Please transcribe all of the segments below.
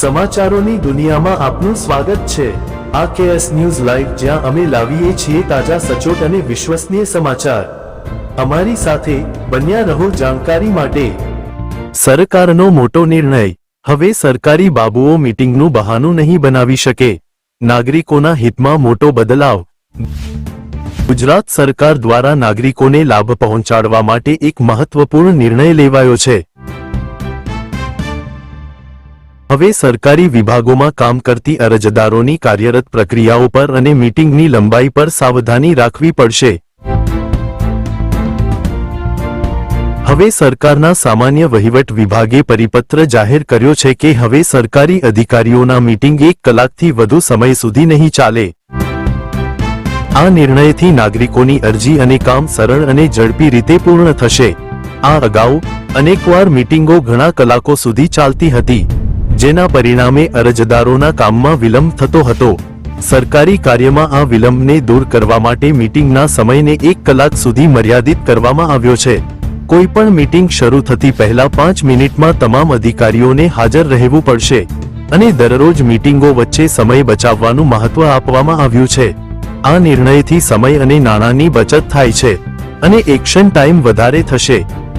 સમાચારોની દુનિયામાં આપનું સ્વાગત છે. આ કેએસ ન્યૂઝ લાઈવ જ્યાં અમે લાવીએ છીએ તાજા સચોટ અને વિશ્વસનીય સમાચાર. અમારી સાથે બન્યા રહો જાણકારી માટે. સરકારનો મોટો નિર્ણય. હવે સરકારી બાબુઓ મીટિંગનું બહાનું નહીં બનાવી શકે. નાગરિકોના હિતમાં મોટો બદલાવ. ગુજરાત સરકાર દ્વારા નાગરિકોને લાભ પહોંચાડવા માટે એક મહત્વપૂર્ણ નિર્ણય લેવાયો છે. હવે સરકારી વિભાગોમાં કામ કરતી અરજદારોની કાર્યરત પ્રક્રિયાઓ પર અને મીટિંગની લંબાઈ પર સાવધાની રાખવી પડશે. હવે સરકારના સામાન્ય વહીવટ વિભાગે પરિપત્ર જાહેર કર્યો છે કે હવે સરકારી અધિકારીઓના મીટિંગ એક કલાકથી વધુ સમય સુધી નહીં ચાલે. આ નિર્ણયથી નાગરિકોની અરજી અને કામ સરળ અને ઝડપી રીતે પૂર્ણ થશે. આ અગાઉ અનેકવાર મીટિંગો ઘણા કલાકો સુધી ચાલતી હતી. જેના પરિણામે અરજદારોના કામમાં વિલંબ થતો હતો. સરકારી કાર્યમાં આ વિલંબને દૂર કરવા માટે મીટિંગના સમયને એક કલાક સુધી મર્યાદિત કરવામાં આવ્યો છે. કોઈપણ મીટિંગ શરૂ થતી પહેલા પાંચ મિનિટમાં તમામ અધિકારીઓને હાજર રહેવું પડશે અને દરરોજ મીટિંગો વચ્ચે સમય બચાવવાનું મહત્વ આપવામાં આવ્યું છે. આ નિર્ણયથી સમય અને નાણાંની બચત થાય છે અને એક્શન ટાઈમ વધારે થશે.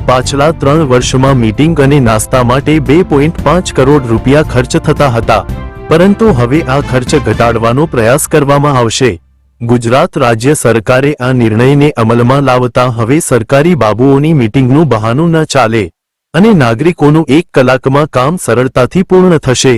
પાછલા ત્રણ વર્ષમાં મીટિંગ અને નાસ્તા માટે બે પોઈન્ટ પાંચ કરોડ રૂપિયા ખર્ચ થતા હતા. પરંતુ હવે આ ખર્ચ ઘટાડવાનો પ્રયાસ કરવામાં આવશે. ગુજરાત રાજ્ય સરકારે આ નિર્ણયને અમલમાં લાવતા હવે સરકારી બાબુઓની મીટિંગનું બહાનું ન ચાલે અને નાગરિકોનું એક કલાકમાં કામ સરળતાથી પૂર્ણ થશે.